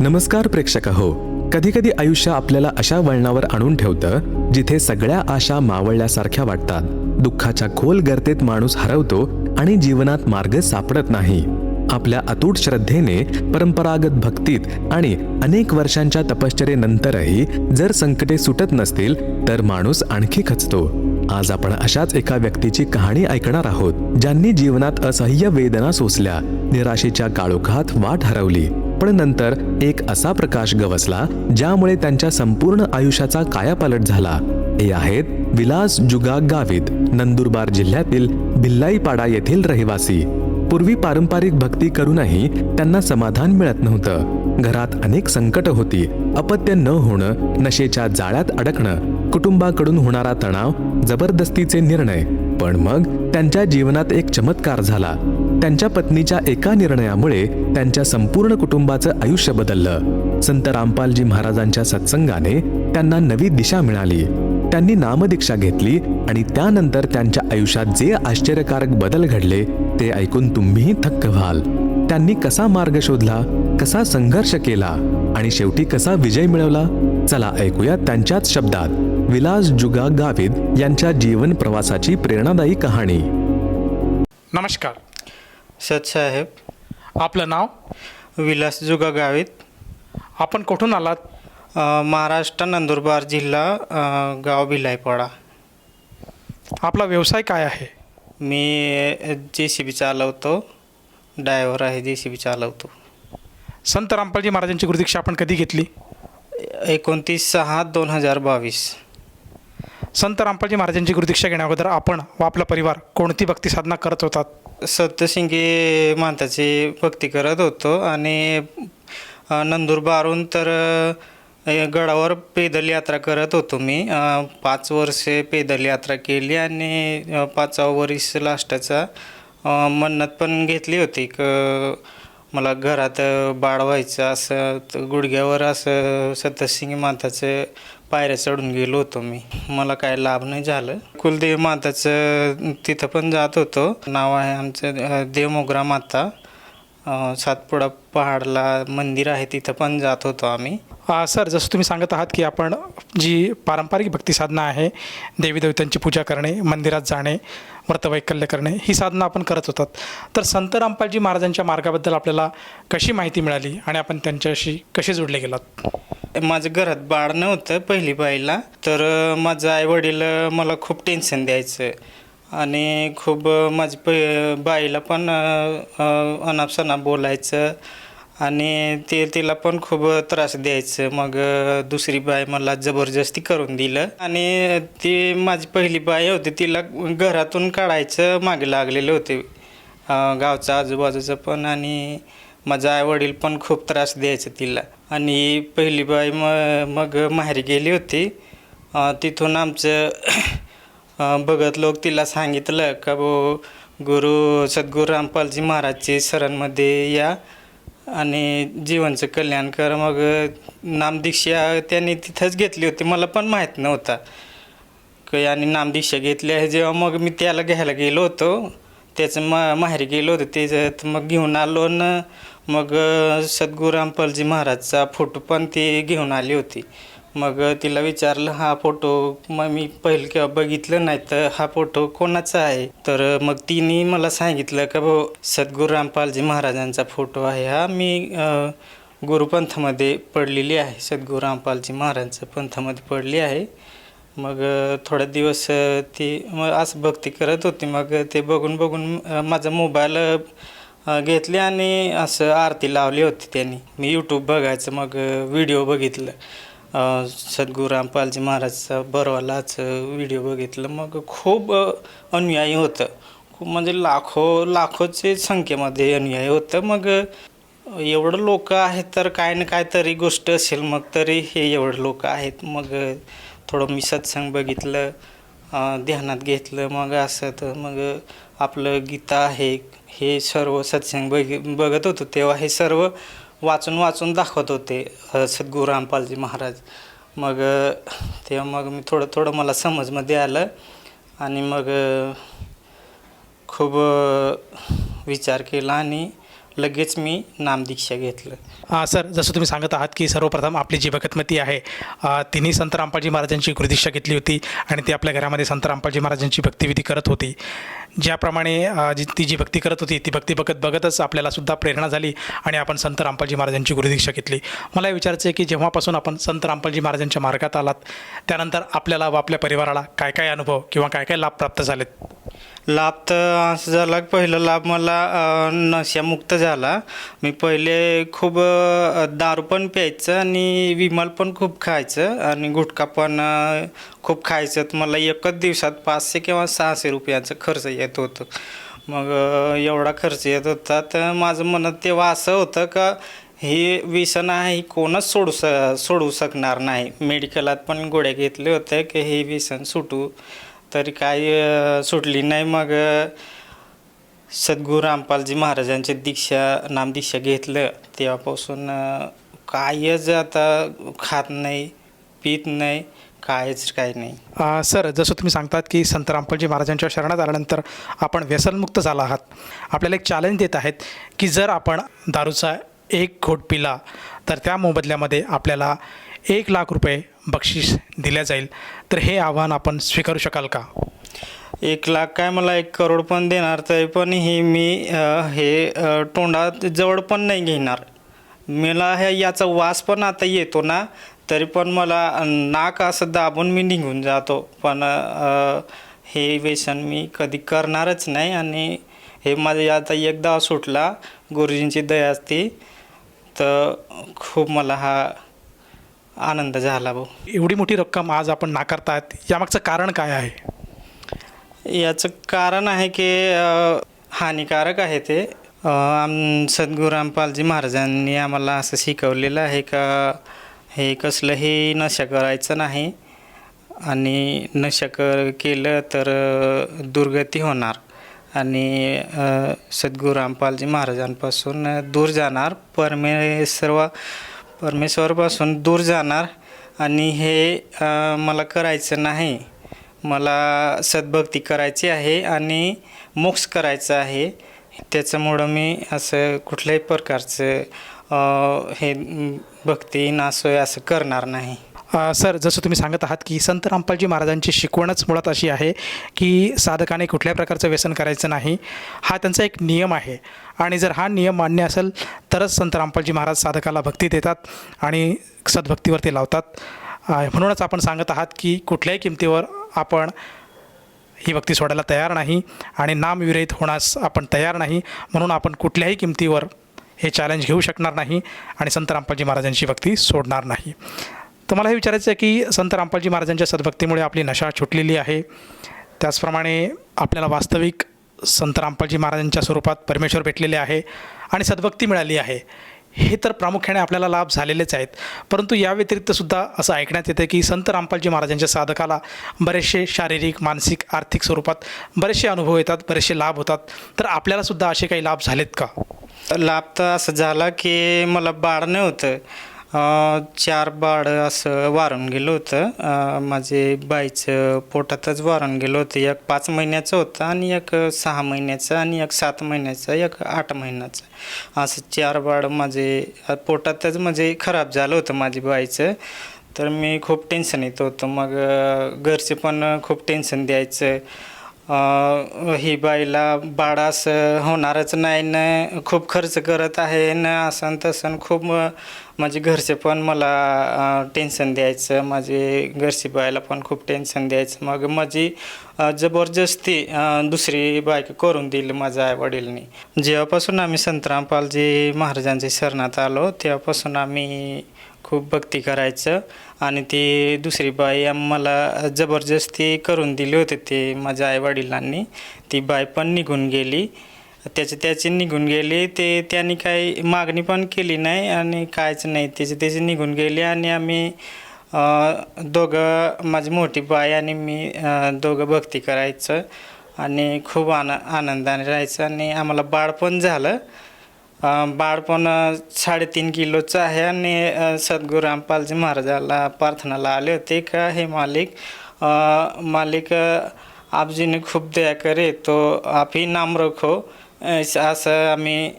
नमस्कार प्रेक्षक हो कधी कधी आयुष्य आपल्याला अशा वळणावर आणून ठेवतं जिथे सगळ्या आशा मावळल्यासारख्या वाटतात. दुःखाच्या खोल गर्तेत माणूस हरवतो आणि जीवनात मार्ग सापडत नाही. आपल्या अतूट श्रद्धेने परंपरागत भक्तीत आणि अनेक वर्षांच्या तपश्चर्येनंतरही जर संकटे सुटत नसतील तर माणूस आणखी खचतो. आज आपण अशाच एका व्यक्तीची कहाणी ऐकणार आहोत ज्यांनी जीवनात असह्य वेदना सोसल्या निराशेच्या काळोखात वाट हरवली. पण नंतर एक असा प्रकाश गवसला ज्यामुळे त्यांच्या संपूर्ण आयुष्याचा कायापालट झाला. हे आहेत विलास जुगा गावित नंदुरबार जिल्ह्यातील भिल्लाईपाडा येथील रहिवासी. पूर्वी पारंपरिक भक्ती करूनही त्यांना समाधान मिळत नव्हतं. घरात अनेक संकट होती. अपत्य न होणं नशेच्या जाळ्यात अडकणं कुटुंबाकडून होणारा तणाव जबरदस्तीचे निर्णय. पण मग त्यांच्या जीवनात एक चमत्कार झाला. त्यांच्या पत्नीच्या एका निर्णयामुळे त्यांच्या संपूर्ण कुटुंबाचं आयुष्य बदललं. संत रामपालजी महाराजांच्या सत्संगाने त्यांना नवी दिशा मिळाली. त्यांनी नामदीक्षा घेतली आणि त्यानंतर त्यांच्या आयुष्यात जे आश्चर्यकारक बदल घडले ते ऐकून तुम्हीही थक्क व्हाल. त्यांनी कसा मार्ग शोधला कसा संघर्ष केला आणि शेवटी कसा विजय मिळवला? चला ऐकूया त्यांच्याच शब्दात विलास जुगा गावित यांच्या जीवन प्रवासाची प्रेरणादायी कहाणी. नमस्कार. सतसाहेब आपलं नाव? विलास जुगा गावित. आपण कुठून आलात? अ, महाराष्ट्र नंदुरबार जिल्हा अ, गाव भिलाईपाडा. आपला व्यवसाय काय आहे? मी जे सी बी चालवतो. ड्रायव्हर आहे जे सी बी चालवतो. संत रामपालजी महाराजांची गुरुदीक्षा आपण कधी घेतली? एकोणतीस सहा दोन हजार बावीस. संत रामपालजी महाराजांची गुरुदीक्षा घेण्याअगोदर आपण व आपला परिवार कोणती भक्ती साधना करत होतात? सप्तशिंगी माताची भक्ती करत होतो आणि नंदुरबारून तर गडावर पैदल यात्रा करत होतो मी. पाच वर्षे पैदल यात्रा केली आणि अ, पाचवा वर्ष लास्टाचा मन्नत पण घेतली होती. क मला घरात बाळ व्हायचं असं गुडघ्यावर असं सप्तशिंगी माताचं पायऱ्या चढून गेलो होतो मी. मला काय लाभ नाही झालं. कुलदेवी माताचं तिथं पण जात होतो. नाव आहे आमचं देवमोगरा माता. सातपुडा पहाडला मंदिर आहे तिथं पण जात होतो आम्ही. सर जसं तुम्ही सांगत आहात की आपण जी पारंपरिक भक्ती साधना आहे देवी देवतांची पूजा करणे मंदिरात जाणे व्रतवैकल्य करणे ही साधना आपण करत होतात. तर संत रामपालजी महाराजांच्या मार्गाबद्दल आपल्याला कशी माहिती मिळाली आणि आपण त्यांच्याशी कसे जोडले गेलात? माझं घरात बाळ नव्हतं पहिली बाईला तर माझं आई वडील मला खूप टेन्शन द्यायचं. आणि खूप अ, माझी प बाईला पण अनापसना बोलायचं. आणि ते तिला पण खूप त्रास द्यायचं. मग दुसरी बाई मला जबरदस्ती करून दिलं. आणि ती माझी पहिली बाई होती तिला घरातून काढायचं मागे लागलेले होते. गावचा आजूबाजूचं पण आणि माझा आई वडील पण खूप त्रास द्यायचं तिला. आणि पहिली बाई म मग माहेरी गेली होती. तिथून आमचं भगत लोक तिला सांगितलं का बो गुरु सद्गुरू रामपालजी महाराजचे सरांमध्ये या. आणि जीवनचं कल्याण कर. मग नामदीक्षा त्यांनी तिथंच घेतली होती. मला पण माहीत नव्हता. की आणि नामदीक्षा घेतली आहे. जेव्हा मग मी त्याला घ्यायला गेलो होतो त्याचं मा माहेरी गेलो होतो त्याच्यात मग घेऊन आलो न मग सद्गुरू रामपालजी महाराजचा फोटो पण ती घेऊन आली होती. मग तिला विचारलं हा फोटो मग मी पहिलं केव्हा बघितलं नाही तर हा फोटो कोणाचा आहे? तर मग तिने मला सांगितलं का भाऊ सद्गुरू रामपालजी महाराजांचा फोटो आहे हा. मी गुरुपंथामध्ये पडलेली आहे. सद्गुरू रामपालजी महाराजांचं पंथामध्ये पडली आहे. मग थोड्या दिवस ती मग असं भक्ती करत होती. मग ते बघून बघून माझा मोबाईल घेतले आणि असं आरती लावली होती त्यांनी. मी यूट्यूब बघायचं मग व्हिडिओ बघितलं. सद्गुरू रामपालजी महाराजचा बरवालाच व्हिडिओ बघितलं. मग खूप अनुयायी होतं. खूप म्हणजे लाखो लाखोचे संख्येमध्ये अनुयायी होतं. मग एवढं लोक आहेत तर काय ना काय तरी गोष्ट असेल मग तरी हे एवढं लोक आहेत. मग थोडं मी सत्संग बघितलं ध्यानात घेतलं मग असं तर मग आपलं गीता आहे हे सर्व सत्संग बघ बघत होतो तेव्हा हे सर्व वाचून वाचून दाखवत होते सद्गुरू रामपालजी महाराज. मग ते तेव्हा मग मी थोडं थोडं मला समजमध्ये आलं आणि मग खूप विचार केला आणि लगेच मी नामदीक्षा घेतलं. हां सर जसं तुम्ही सांगत आहात की सर्वप्रथम आपली जी भगतमती आहे तिने संत रामपालजी महाराजांची गुरुदीक्षा घेतली होती आणि ती आपल्या घरामध्ये संत रामपालजी महाराजांची भक्तिविधी करत होती. ज्याप्रमाणे जी ती जी भक्ती करत होती ती भक्ती बघत बघतच आपल्याला सुद्धा प्रेरणा झाली आणि आपण संत रामपालजी महाराजांची गुरुदीक्षा घेतली. मला विचारायचं आहे की जेव्हापासून आपण संत रामपालजी महाराजांच्या मार्गात आलात त्यानंतर आपल्याला व आपल्या परिवाराला काय काय अनुभव किंवा काय काय लाभ प्राप्त झालेत? लाभ तर असं झाला पहिला लाभ मला नशामुक्त झाला. मी पहिले खूप दारू पण प्यायचं आणि विमल पण खूप खायचं आणि गुटखा पण खूप खायचं. तर मला एकच दिवसात पाचशे किंवा सहाशे रुपयांचं खर्च येत होतं. मग एवढा खर्च येत होता. तर माझं म्हणत तेव्हा असं होतं का हे व्यसन आहे ही कोणच सोडू स सोडू शकणार नाही. मेडिकलात पण गोळ्या घेतले होते की हे व्यसन सुटू तरी काही सुटली नाही. मग सद्गुरू रामपालजी महाराजांची दीक्षा नामदीक्षा घेतलं. तेव्हापासून कायच आता खात नाही पित नाही. कायच काय नाही. अ, सर जसं तुम्ही सांगतात की संत रामपालजी महाराजांच्या शरणात आल्यानंतर आपण व्यसनमुक्त झाला आहात. आपल्याला एक चॅलेंज देत आहेत की जर आपण दारूचा एक घोट पिला तर त्या मोबदल्यामध्ये आपल्याला एक लाख रुपये बक्षीस दिल्या जाईल. तर हे आव्हान आपण स्वीकारू शकाल का? एक लाख काय मला एक करोड पण देणार तरी पण हे मी अ, हे अ, तोंडात जवळ पण नाही घेणार. मला हे याचा वास पण आता येतो ना तरी पण मला नाक असं दाबून मी निघून जातो. पण हे व्यसन मी कधी करणारच नाही आणि हे माझे आता एकदा सुटला गुरुजींची दया असते तर खूप मला हा आनंद झाला भाऊ. एवढी मोठी रक्कम आज आपण नाकारतायत यामागचं कारण काय आहे? याचं कारण आहे की हानिकारक आहे ते. आम सद्गुरू रामपालजी महाराजांनी आम्हाला असं शिकवलेलं आहे का हे कसलंही नशा करायचं नाही. आणि नशा कर केलं तर दुर्गती होणार. आणि सद्गुरू रामपालजी महाराजांपासून दूर जाणार. परमेश्वर परमेश्वरपासून दूर जाणार. आणि हे मला करायचं नाही. मला सद्भक्ती करायची आहे आणि मोक्ष करायचं आहे. त्याच्यामुळं मी असं कुठल्याही प्रकारचं हे भक्ती नासोय असं करणार नाही. सर जसं तुम्ही सांगत आहात की संत रामपालजी महाराजांची शिकवणच मुळात अशी आहे की साधकाने कुठल्याही प्रकारचं व्यसन करायचं नाही. हा त्यांचा एक नियम आहे. आणि जर हा नियम मान्य असेल तरच संत रामपालजी महाराज साधकाला भक्ती देतात आणि सद्भक्तीवरती लावतात. म्हणूनच आपण सांगत आहात की कुठल्याही किमतीवर आपण ही भक्ती सोडायला तयार नाही आणि नामविरहित होण्यास आपण तयार नाही. म्हणून आपण कुठल्याही किमतीवर हे चॅलेंज घेऊ शकणार नाही आणि संत रामपालजी महाराजांची भक्ती सोडणार नाही. तर मला हे विचारायचं आहे की संत रामपालजी महाराजांच्या सद्भक्तीमुळे आपली नशा छुटलेली आहे. त्याचप्रमाणे आपल्याला वास्तविक संत रामपालजी महाराजांच्या स्वरूपात परमेश्वर भेटलेले आहे आणि सद्भक्ती मिळाली आहे. हे तर प्रामुख्याने आपल्याला लाभ झालेलेच आहेत. परंतु या व्यतिरिक्त सुद्धा असं ऐकण्यात येतं की संत रामपालजी महाराजांच्या साधकाला बरेचसे शारीरिक मानसिक आर्थिक स्वरूपात बरेचसे अनुभव येतात बरेचसे लाभ होतात. तर आपल्याला सुद्धा असे काही लाभ झालेत का? लाभ तर असं झाला की मला बाळ नव्हतं. चार बाळ असं वारून गेलं होतं. माझे बाईचं पोटातच वारून गेलं होतं. एक पाच महिन्याचं होतं आणि एक सहा महिन्याचं आणि एक सात महिन्याचं एक आठ महिन्याचं. असं चार बाळ माझे पोटातच म्हणजे खराब झालं होतं माझी बाईचं. तर मी खूप टेन्शन येत होतं. मग घरचे पण खूप टेन्शन द्यायचं. ही बाईला बाळ असं होणारच नाही न खूप खर्च करत आहे न असं तसं खूप म्हणजे माझे घरचे पण मला टेन्शन द्यायचं. माझे घरची बाईला पण खूप टेन्शन द्यायचं. मग माझी जबरदस्ती दुसरी बायक करून दिली माझ्या आईवडिलांनी. जेव्हापासून आम्ही संतरामपालजी महाराजांच्या शरणात आलो तेव्हापासून आम्ही खूप भक्ती करायचं. आणि ती दुसरी बाई आम्हाला जबरदस्ती करून दिली होती ते माझ्या आईवडिलांनी. ती बाई पण निघून गेली. त्याची त्याची निघून गेली. ते त्यांनी काही मागणी पण केली नाही आणि कायच नाही. त्याची त्याची निघून गेली आणि आम्ही दोघं माझी मोठी बाई आणि मी दोघं भक्ती करायचं आणि खूप आन आनंदाने राहायचं आणि आम्हाला बाळ पण झालं. बाळ पण साडेतीन किलोचं आहे आणि सद्गुरू रामपालजी महाराजाला प्रार्थनाला आले होते का हे मालिक मालिक आपजीने खूप दया करे तो आप ही. नाम रखो हो. असं आम्ही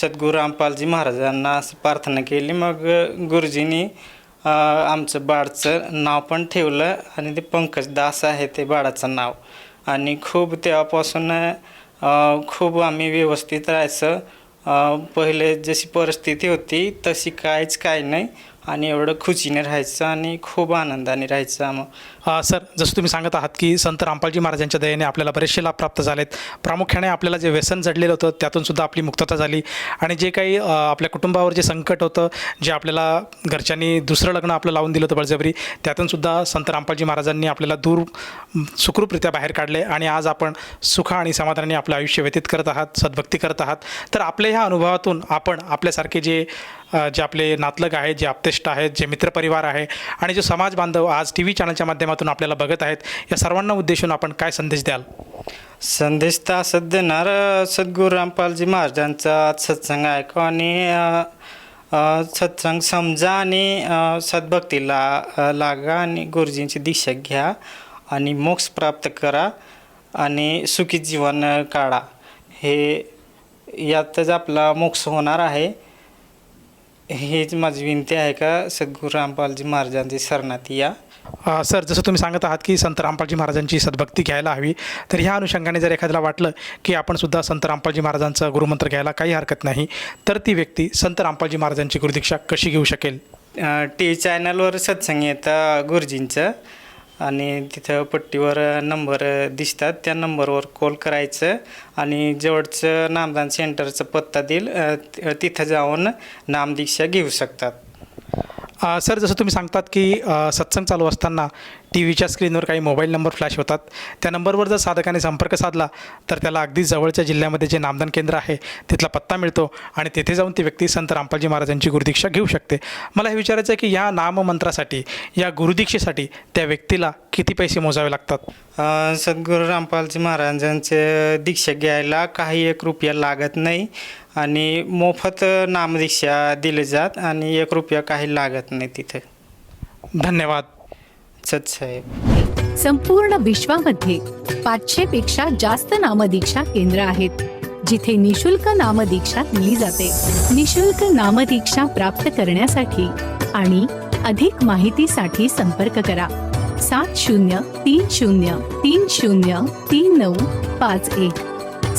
सद्गुरू रामपालजी महाराजांना असं प्रार्थना केली. मग गुरुजींनी आमचं बाळचं नाव पण ठेवलं आणि ते पंकज दास आहे ते बाळाचं नाव. आणि खूप तेव्हापासून खूप आम्ही व्यवस्थित राहायचं. पहिले जशी परिस्थिती होती तशी काहीच काय नाही. आणि एवढं खुशीने राहायचं आणि खूप आनंदाने राहायचं मग अ, सर जसं तुम्ही सांगत आहात की संत रामपालजी महाराजांच्या दयेने आपल्याला बरेचसे लाभ प्राप्त झालेत. प्रामुख्याने आपल्याला जे व्यसन जडलेलं होतं त्यातून सुद्धा आपली मुक्तता झाली. आणि जे काही अ, आपल्या कुटुंबावर जे संकट होतं जे आपल्याला घरच्यांनी दुसरं लग्न आपलं लावून दिलं होतं बळजबरी त्यातून सुद्धा संत रामपालजी महाराजांनी आपल्याला दूर म, सुखरूपरित्या बाहेर काढले आणि आज आपण सुख आणि समाधानाने आपलं आयुष्य व्यतीत करत आहात सद्भक्ती करत आहात. तर आपल्या ह्या अनुभवातून आपण आपल्यासारखे जे अ, जे आपले नातलग आहेत जे ज्येष्ठ आहेत जे मित्रपरिवार आहे आणि जो समाज बांधव आज टी व्ही चॅनलच्या माध्यमातून आपल्याला बघत आहेत या सर्वांना उद्देशून आपण काय संदेश द्याल? संदेश तर असंच देणार सद्गुरू रामपालजी महाराजांचा आज सत्संग ऐकू आणि सत्संग समजा आणि सद्भक्तीला लागा आणि गुरुजींची दीक्षा घ्या आणि मोक्ष प्राप्त करा आणि सुखी जीवन काढा. हे यातच आपला मोक्ष होणार आहे. हीच माझी विनंती आहे का सद्गुरू रामपालजी महाराजांची शरणार्थी या. अ, सर जसं तुम्ही सांगत आहात की संत रामपालजी महाराजांची सद्भक्ती घ्यायला हवी तर ह्या अनुषंगाने जर एखाद्याला वाटलं की आपण सुद्धा संत रामपालजी महाराजांचा गुरुमंत्र घ्यायला काही हरकत नाही तर ती व्यक्ती संत रामपालजी महाराजांची गुरुदीक्षा कशी घेऊ शकेल? टी व्ही चॅनलवर सत्संग येतं गुरुजींचं. आणि तिथं पट्टीवर नंबर दिसतात. त्या नंबरवर कॉल करायचं आणि जवळचं नामदान सेंटरचा पत्ता देईल. तिथं जाऊन नामदीक्षा घेऊ शकतात. सर जसं तुम्ही सांगतात की सत्संग चालू असताना टी व्हीच्या स्क्रीनवर काही मोबाईल नंबर फ्लॅश होतात. त्या नंबरवर जर साधकाने संपर्क साधला तर त्याला अगदी जवळच्या जिल्ह्यामध्ये जे नामदान केंद्र आहे तिथला पत्ता मिळतो आणि तेथे जाऊन ती व्यक्ती संत रामपालजी महाराजांची गुरुदीक्षा घेऊ शकते. मला हे विचारायचं आहे की या नाममंत्रासाठी या गुरुदीक्षेसाठी त्या व्यक्तीला किती पैसे मोजावे लागतात? सद्गुरू रामपालजी महाराजांचे दीक्षा घ्यायला काही एक रुपया लागत नाही. आणि मोफत नामदीक्षा दिले जात आणि एक रुपया काही लागत नाही तिथं. धन्यवाद. सत्साहेब संपूर्ण विश्वामध्ये पाचशे पेक्षा जास्त नामदीक्षा केंद्र आहेत जिथे निशुल्क नामदीक्षा दिली जाते. निशुल्क नामदीक्षा प्राप्त करण्यासाठी आणि अधिक माहितीसाठी संपर्क करा. सात शून्य तीन शून्य तीन शून्य तीन नऊ पाच एक.